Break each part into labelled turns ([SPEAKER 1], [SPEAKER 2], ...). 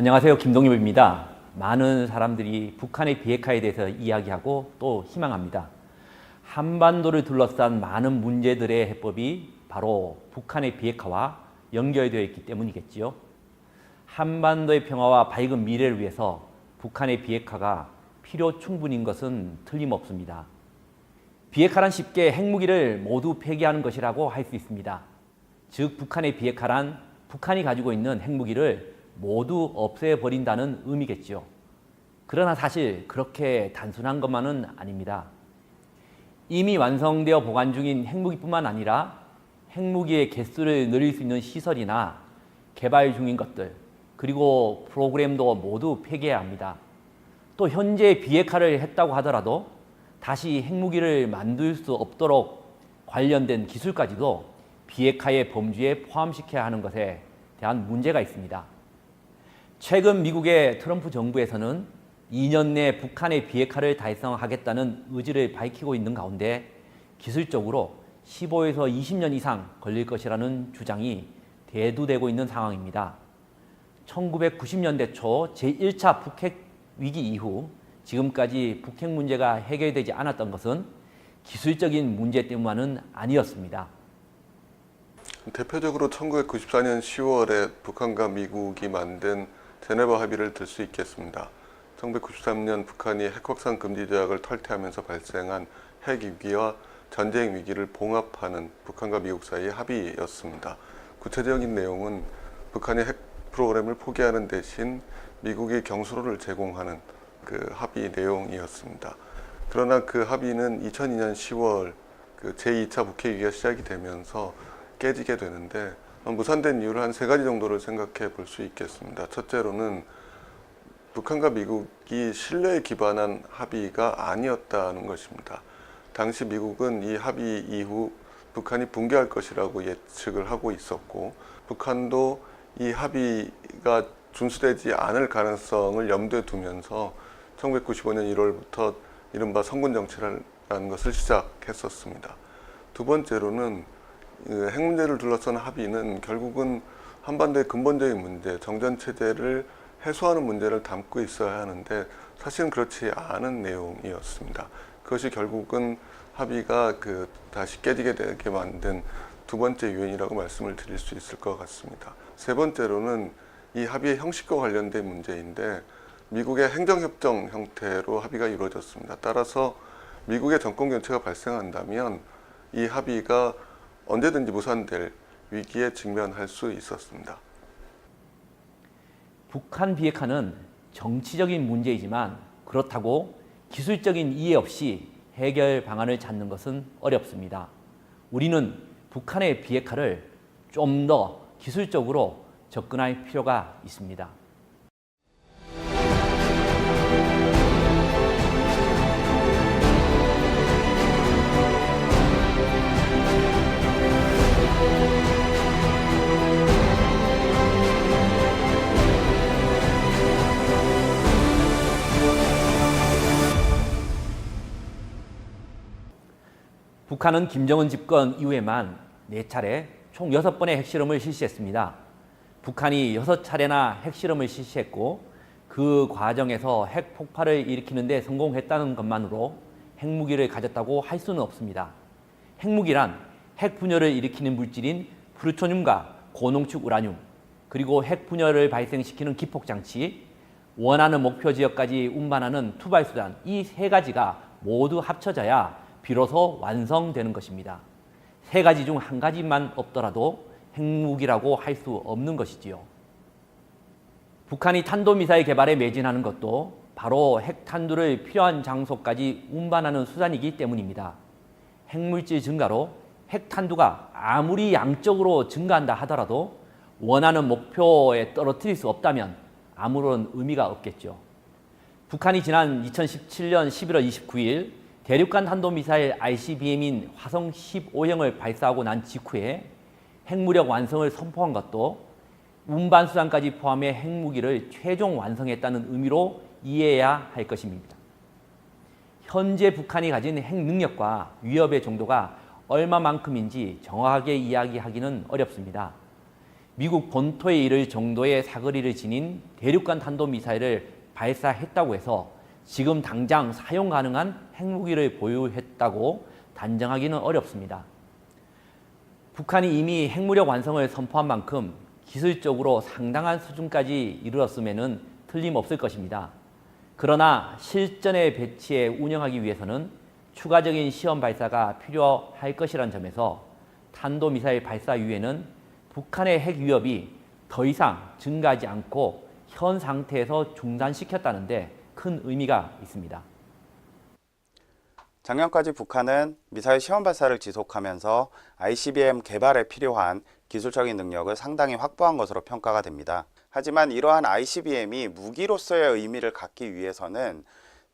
[SPEAKER 1] 안녕하세요. 김동엽입니다. 많은 사람들이 북한의 비핵화에 대해서 이야기하고 또 희망합니다. 한반도를 둘러싼 많은 문제들의 해법이 바로 북한의 비핵화와 연결되어 있기 때문이겠지요. 한반도의 평화와 밝은 미래를 위해서 북한의 비핵화가 필요 충분인 것은 틀림없습니다. 비핵화란 쉽게 핵무기를 모두 폐기하는 것이라고 할 수 있습니다. 즉 북한의 비핵화란 북한이 가지고 있는 핵무기를 모두 없애버린다는 의미겠지요. 그러나 사실 그렇게 단순한 것만은 아닙니다. 이미 완성되어 보관 중인 핵무기뿐만 아니라 핵무기의 개수를 늘릴 수 있는 시설이나 개발 중인 것들 그리고 프로그램도 모두 폐기해야 합니다. 또 현재 비핵화를 했다고 하더라도 다시 핵무기를 만들 수 없도록 관련된 기술까지도 비핵화의 범주에 포함시켜야 하는 것에 대한 문제가 있습니다. 최근 미국의 트럼프 정부에서는 2년 내 북한의 비핵화를 달성하겠다는 의지를 밝히고 있는 가운데 기술적으로 15에서 20년 이상 걸릴 것이라는 주장이 대두되고 있는 상황입니다. 1990년대 초 제1차 북핵 위기 이후 지금까지 북핵 문제가 해결되지 않았던 것은 기술적인 문제 때문만은 아니었습니다.
[SPEAKER 2] 대표적으로 1994년 10월에 북한과 미국이 만든 제네바 합의를 들 수 있겠습니다. 1993년 북한이 핵 확산 금지 조약을 탈퇴하면서 발생한 핵 위기와 전쟁 위기를 봉합하는 북한과 미국 사이의 합의였습니다. 구체적인 내용은 북한이 핵 프로그램을 포기하는 대신 미국이 경수로를 제공하는 그 합의 내용이었습니다. 그러나 그 합의는 2002년 10월 그 제2차 북핵 위기가 시작이 되면서 깨지게 되는데 무산된 이유를 한 세 가지 정도를 생각해 볼 수 있겠습니다. 첫째로는 북한과 미국이 신뢰에 기반한 합의가 아니었다는 것입니다. 당시 미국은 이 합의 이후 북한이 붕괴할 것이라고 예측을 하고 있었고 북한도 이 합의가 준수되지 않을 가능성을 염두에 두면서 1995년 1월부터 이른바 성군 정치라는 것을 시작했었습니다. 두 번째로는 그 핵 문제를 둘러싼 합의는 결국은 한반도의 근본적인 문제, 정전 체제를 해소하는 문제를 담고 있어야 하는데 사실은 그렇지 않은 내용이었습니다. 그것이 결국은 합의가 그 다시 깨지게 되게 만든 두 번째 요인이라고 말씀을 드릴 수 있을 것 같습니다. 세 번째로는 이 합의의 형식과 관련된 문제인데 미국의 행정협정 형태로 합의가 이루어졌습니다. 따라서 미국의 정권 교체가 발생한다면 이 합의가 언제든지 무산될 위기에 직면할 수 있었습니다.
[SPEAKER 1] 북한 비핵화는 정치적인 문제이지만 그렇다고 기술적인 이해 없이 해결 방안을 찾는 것은 어렵습니다. 우리는 북한의 비핵화를 좀 더 기술적으로 접근할 필요가 있습니다. 북한은 김정은 집권 이후에만 네 차례 총 여섯 번의 핵실험을 실시했습니다. 북한이 여섯 차례나 핵실험을 실시했고 그 과정에서 핵 폭발을 일으키는 데 성공했다는 것만으로 핵무기를 가졌다고 할 수는 없습니다. 핵무기란 핵 분열을 일으키는 물질인 플루토늄과 고농축 우라늄 그리고 핵 분열을 발생시키는 기폭 장치 원하는 목표 지역까지 운반하는 투발 수단 이 세 가지가 모두 합쳐져야 비로소 완성되는 것입니다. 세 가지 중 한 가지만 없더라도 핵무기라고 할 수 없는 것이지요. 북한이 탄도미사일 개발에 매진하는 것도 바로 핵탄두를 필요한 장소까지 운반하는 수단이기 때문입니다. 핵물질 증가로 핵탄두가 아무리 양적으로 증가한다 하더라도 원하는 목표에 떨어뜨릴 수 없다면 아무런 의미가 없겠죠. 북한이 지난 2017년 11월 29일 대륙간 탄도미사일 ICBM인 화성 15형을 발사하고 난 직후에 핵무력 완성을 선포한 것도 운반 수단까지 포함해 핵무기를 최종 완성했다는 의미로 이해해야 할 것입니다. 현재 북한이 가진 핵 능력과 위협의 정도가 얼마만큼인지 정확하게 이야기하기는 어렵습니다. 미국 본토에 이를 정도의 사거리를 지닌 대륙간 탄도미사일을 발사했다고 해서 지금 당장 사용 가능한 핵무기를 보유했다고 단정하기는 어렵습니다. 북한이 이미 핵무력 완성을 선포한 만큼 기술적으로 상당한 수준까지 이르렀음에는 틀림없을 것입니다. 그러나 실전에 배치해 운영하기 위해서는 추가적인 시험 발사가 필요할 것이란 점에서 탄도미사일 발사 이후에는 북한의 핵 위협이 더 이상 증가하지 않고 현 상태에서 중단시켰다는데 큰 의미가 있습니다.
[SPEAKER 3] 작년까지 북한은 미사일 시험 발사를 지속하면서 ICBM 개발에 필요한 기술적인 능력을 상당히 확보한 것으로 평가가 됩니다. 하지만 이러한 ICBM이 무기로서의 의미를 갖기 위해서는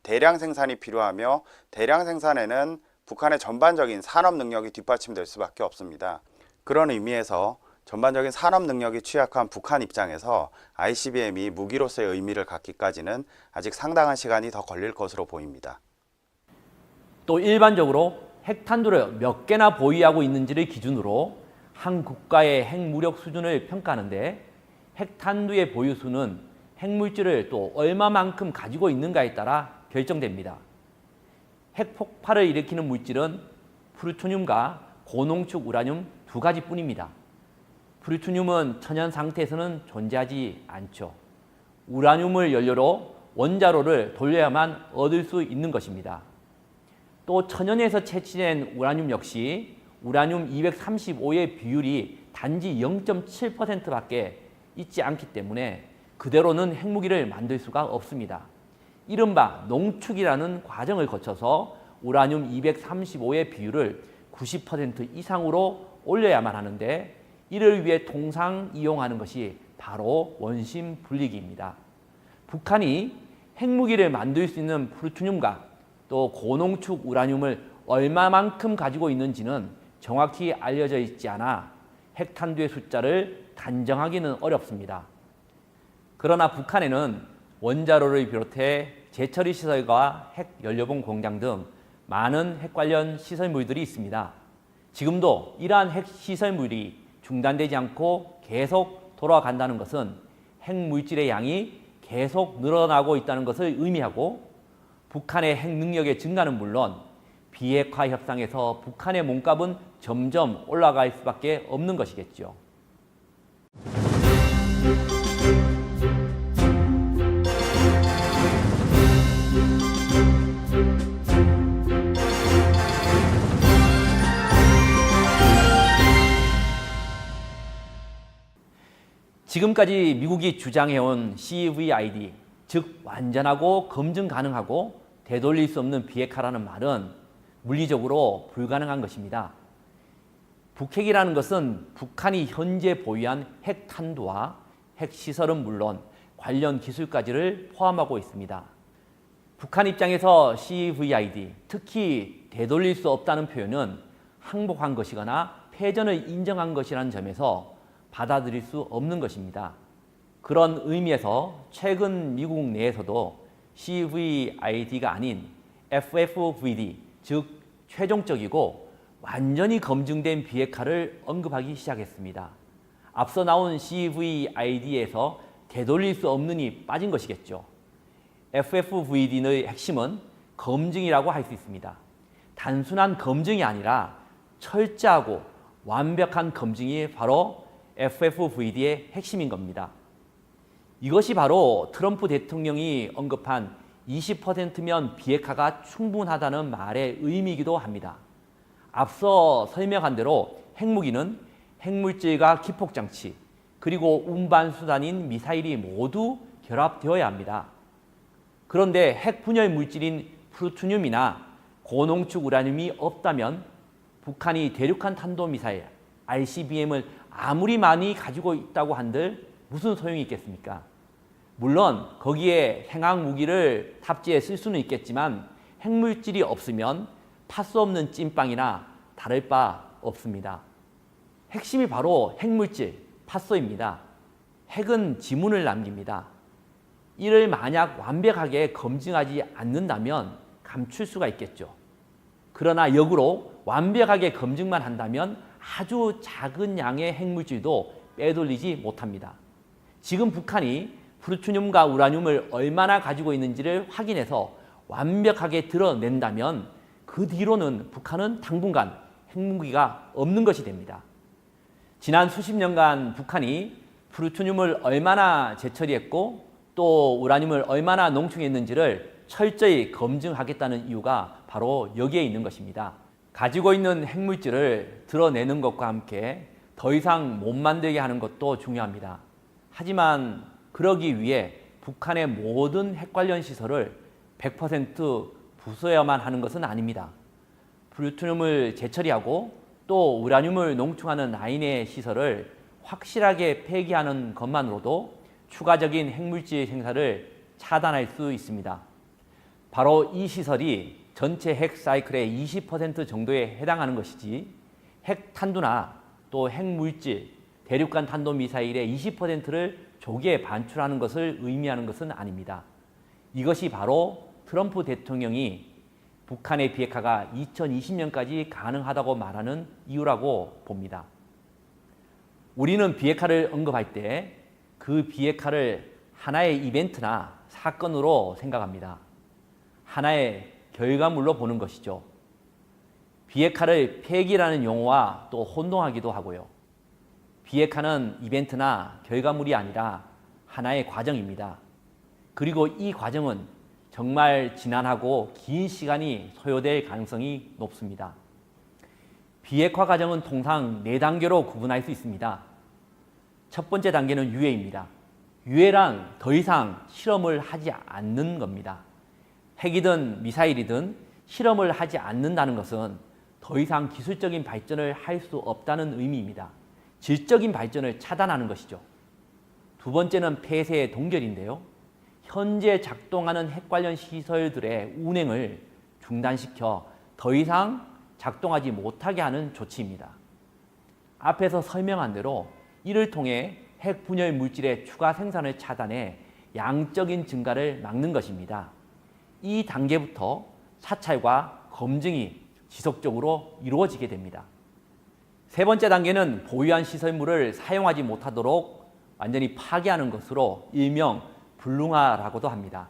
[SPEAKER 3] 대량 생산이 필요하며 대량 생산에는 북한의 전반적인 산업 능력이 뒷받침될 수밖에 없습니다. 그런 의미에서 전반적인 산업 능력이 취약한 북한 입장에서 ICBM이 무기로서의 의미를 갖기까지는 아직 상당한 시간이 더 걸릴 것으로 보입니다.
[SPEAKER 1] 또 일반적으로 핵탄두를 몇 개나 보유하고 있는지를 기준으로 한 국가의 핵무력 수준을 평가하는데 핵탄두의 보유수는 핵물질을 또 얼마만큼 가지고 있는가에 따라 결정됩니다. 핵폭발을 일으키는 물질은 플루토늄과 고농축 우라늄 두 가지뿐입니다. 플루토늄은 천연 상태에서는 존재하지 않죠. 우라늄을 연료로 원자로를 돌려야만 얻을 수 있는 것입니다. 또 천연에서 채취된 우라늄 역시 우라늄 235의 비율이 단지 0.7%밖에 있지 않기 때문에 그대로는 핵무기를 만들 수가 없습니다. 이른바 농축이라는 과정을 거쳐서 우라늄 235의 비율을 90% 이상으로 올려야만 하는데 이를 위해 통상 이용하는 것이 바로 원심 분리기입니다. 북한이 핵무기를 만들 수 있는 플루토늄과 또 고농축 우라늄을 얼마만큼 가지고 있는지는 정확히 알려져 있지 않아 핵탄두의 숫자를 단정하기는 어렵습니다. 그러나 북한에는 원자로를 비롯해 재처리 시설과 핵 연료봉 공장 등 많은 핵 관련 시설물들이 있습니다. 지금도 이러한 핵 시설물이 중단되지 않고 계속 돌아간다는 것은 핵 물질의 양이 계속 늘어나고 있다는 것을 의미하고 북한의 핵 능력의 증가는 물론 비핵화 협상에서 북한의 몸값은 점점 올라갈 수밖에 없는 것이겠죠. 지금까지 미국이 주장해온 CVID, 즉 완전하고 검증 가능하고 되돌릴 수 없는 비핵화라는 말은 물리적으로 불가능한 것입니다. 북핵이라는 것은 북한이 현재 보유한 핵탄두와 핵시설은 물론 관련 기술까지를 포함하고 있습니다. 북한 입장에서 CVID, 특히 되돌릴 수 없다는 표현은 항복한 것이거나 패전을 인정한 것이라는 점에서 받아들일 수 없는 것입니다. 그런 의미에서 최근 미국 내에서도 CVID가 아닌 FFVD, 즉 최종적이고 완전히 검증된 비핵화를 언급하기 시작했습니다. 앞서 나온 CVID에서 되돌릴 수 없는 이 빠진 것이겠죠. FFVD의 핵심은 검증이라고 할 수 있습니다. 단순한 검증이 아니라 철저하고 완벽한 검증이 바로 FFVD의 핵심인 겁니다. 이것이 바로 트럼프 대통령이 언급한 20%면 비핵화가 충분하다는 말의 의미이기도 합니다. 앞서 설명한 대로 핵무기는 핵물질과 기폭장치 그리고 운반수단인 미사일이 모두 결합되어야 합니다. 그런데 핵 분열 물질인 플루토늄이나 고농축 우라늄이 없다면 북한이 대륙간 탄도미사일 ICBM을 아무리 많이 가지고 있다고 한들 무슨 소용이 있겠습니까? 물론 거기에 행학 무기를 탑재해 쓸 수는 있겠지만 핵물질이 없으면 팔수 없는 찐빵이나 다를 바 없습니다. 핵심이 바로 핵물질, 팥소입니다. 핵은 지문을 남깁니다. 이를 만약 완벽하게 검증하지 않는다면 감출 수가 있겠죠. 그러나 역으로 완벽하게 검증만 한다면 아주 작은 양의 핵물질도 빼돌리지 못합니다. 지금 북한이 플루토늄과 우라늄을 얼마나 가지고 있는지를 확인해서 완벽하게 드러낸다면 그 뒤로는 북한은 당분간 핵무기가 없는 것이 됩니다. 지난 수십 년간 북한이 플루토늄을 얼마나 재처리했고 또 우라늄을 얼마나 농축했는지를 철저히 검증하겠다는 이유가 바로 여기에 있는 것입니다. 가지고 있는 핵물질을 드러내는 것과 함께 더 이상 못 만들게 하는 것도 중요합니다. 하지만 그러기 위해 북한의 모든 핵 관련 시설을 100% 부숴야만 하는 것은 아닙니다. 플루토늄을 재처리하고 또 우라늄을 농축하는 라인의 시설을 확실하게 폐기하는 것만으로도 추가적인 핵물질 생산을 차단할 수 있습니다. 바로 이 시설이 전체 핵 사이클의 20% 정도에 해당하는 것이지 핵 탄두나 또 핵물질, 대륙간 탄도 미사일의 20%를 조기에 반출하는 것을 의미하는 것은 아닙니다. 이것이 바로 트럼프 대통령이 북한의 비핵화가 2020년까지 가능하다고 말하는 이유라고 봅니다. 우리는 비핵화를 언급할 때 그 비핵화를 하나의 이벤트나 사건으로 생각합니다. 하나의 결과물로 보는 것이죠. 비핵화를 폐기라는 용어와 또 혼동하기도 하고요. 비핵화는 이벤트나 결과물이 아니라 하나의 과정입니다. 그리고 이 과정은 정말 지난하고 긴 시간이 소요될 가능성이 높습니다. 비핵화 과정은 통상 네 단계로 구분할 수 있습니다. 첫 번째 단계는 유예입니다. 유예란 더 이상 실험을 하지 않는 겁니다. 핵이든 미사일이든 실험을 하지 않는다는 것은 더 이상 기술적인 발전을 할 수 없다는 의미입니다. 질적인 발전을 차단하는 것이죠. 두 번째는 폐쇄의 동결인데요. 현재 작동하는 핵 관련 시설들의 운행을 중단시켜 더 이상 작동하지 못하게 하는 조치입니다. 앞에서 설명한 대로 이를 통해 핵 분열 물질의 추가 생산을 차단해 양적인 증가를 막는 것입니다. 이 단계부터 사찰과 검증이 지속적으로 이루어지게 됩니다. 세 번째 단계는 보유한 시설물을 사용하지 못하도록 완전히 파괴하는 것으로 일명 불능화라고도 합니다.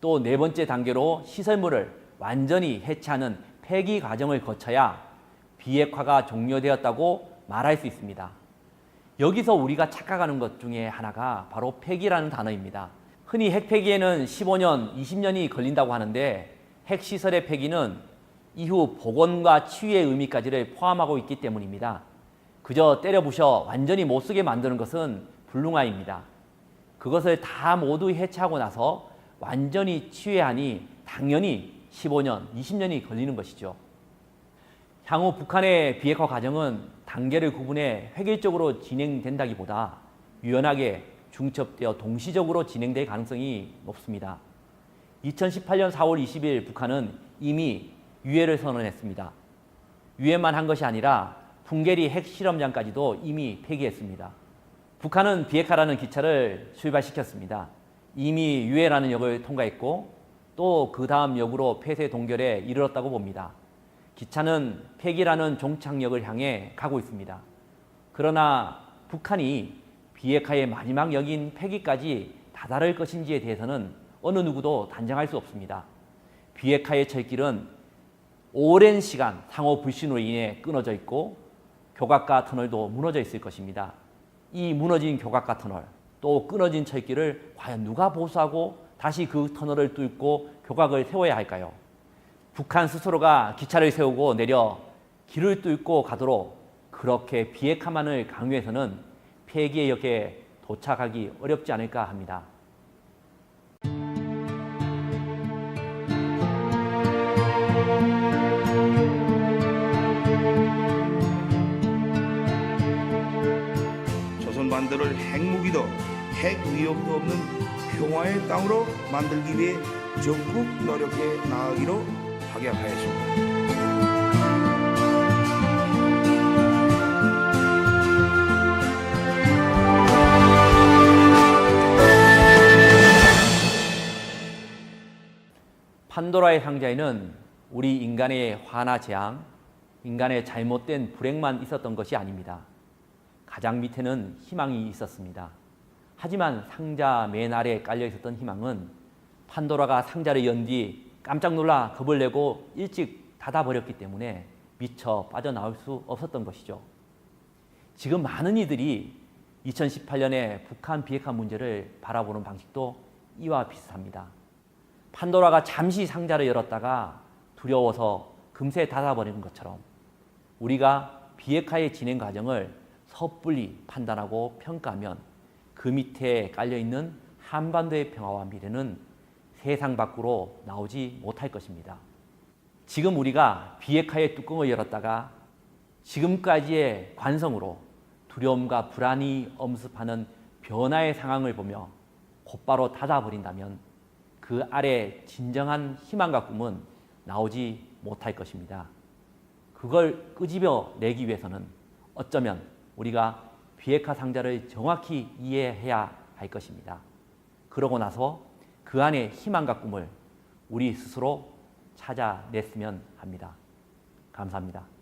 [SPEAKER 1] 또 네 번째 단계로 시설물을 완전히 해체하는 폐기 과정을 거쳐야 비핵화가 종료되었다고 말할 수 있습니다. 여기서 우리가 착각하는 것 중에 하나가 바로 폐기라는 단어입니다. 흔히 핵 폐기에는 15년, 20년이 걸린다고 하는데 핵 시설의 폐기는 이후 복원과 치유의 의미까지를 포함하고 있기 때문입니다. 그저 때려 부셔 완전히 못 쓰게 만드는 것은 불능화입니다. 그것을 다 모두 해체하고 나서 완전히 치유하니 당연히 15년, 20년이 걸리는 것이죠. 향후 북한의 비핵화 과정은 단계를 구분해 획일적으로 진행된다기보다 유연하게 중첩되어 동시적으로 진행될 가능성이 높습니다. 2018년 4월 20일 북한은 이미 유해를 선언했습니다. 유해만 한 것이 아니라 풍계리 핵실험장까지도 이미 폐기했습니다. 북한은 비핵화라는 기차를 출발시켰습니다. 이미 유해라는 역을 통과했고 또 그 다음 역으로 폐쇄 동결에 이르렀다고 봅니다. 기차는 폐기라는 종착역을 향해 가고 있습니다. 그러나 북한이 비핵화의 마지막 역인 폐기까지 다다를 것인지에 대해서는 어느 누구도 단정할 수 없습니다. 비핵화의 철길은 오랜 시간 상호 불신으로 인해 끊어져 있고 교각과 터널도 무너져 있을 것입니다. 이 무너진 교각과 터널 또 끊어진 철길을 과연 누가 보수하고 다시 그 터널을 뚫고 교각을 세워야 할까요? 북한 스스로가 기차를 세우고 내려 길을 뚫고 가도록 그렇게 비핵화만을 강요해서는 폐기의 역에 도착하기 어렵지 않을까 합니다.
[SPEAKER 4] 조선 반도를 핵무기도 핵 위협도 없는 평화의 땅으로 만들기 위해 적극 노력해 나가기로 확약하였습니다.
[SPEAKER 1] 판도라의 상자에는 우리 인간의 화나 재앙, 인간의 잘못된 불행만 있었던 것이 아닙니다. 가장 밑에는 희망이 있었습니다. 하지만 상자 맨 아래에 깔려 있었던 희망은 판도라가 상자를 연 뒤 깜짝 놀라 겁을 내고 일찍 닫아버렸기 때문에 미처 빠져나올 수 없었던 것이죠. 지금 많은 이들이 2018년에 북한 비핵화 문제를 바라보는 방식도 이와 비슷합니다. 판도라가 잠시 상자를 열었다가 두려워서 금세 닫아버리는 것처럼 우리가 비핵화의 진행 과정을 섣불리 판단하고 평가하면 그 밑에 깔려 있는 한반도의 평화와 미래는 세상 밖으로 나오지 못할 것입니다. 지금 우리가 비핵화의 뚜껑을 열었다가 지금까지의 관성으로 두려움과 불안이 엄습하는 변화의 상황을 보며 곧바로 닫아버린다면 그 아래 진정한 희망과 꿈은 나오지 못할 것입니다. 그걸 끄집어 내기 위해서는 어쩌면 우리가 비핵화 상자를 정확히 이해해야 할 것입니다. 그러고 나서 그 안에 희망과 꿈을 우리 스스로 찾아냈으면 합니다. 감사합니다.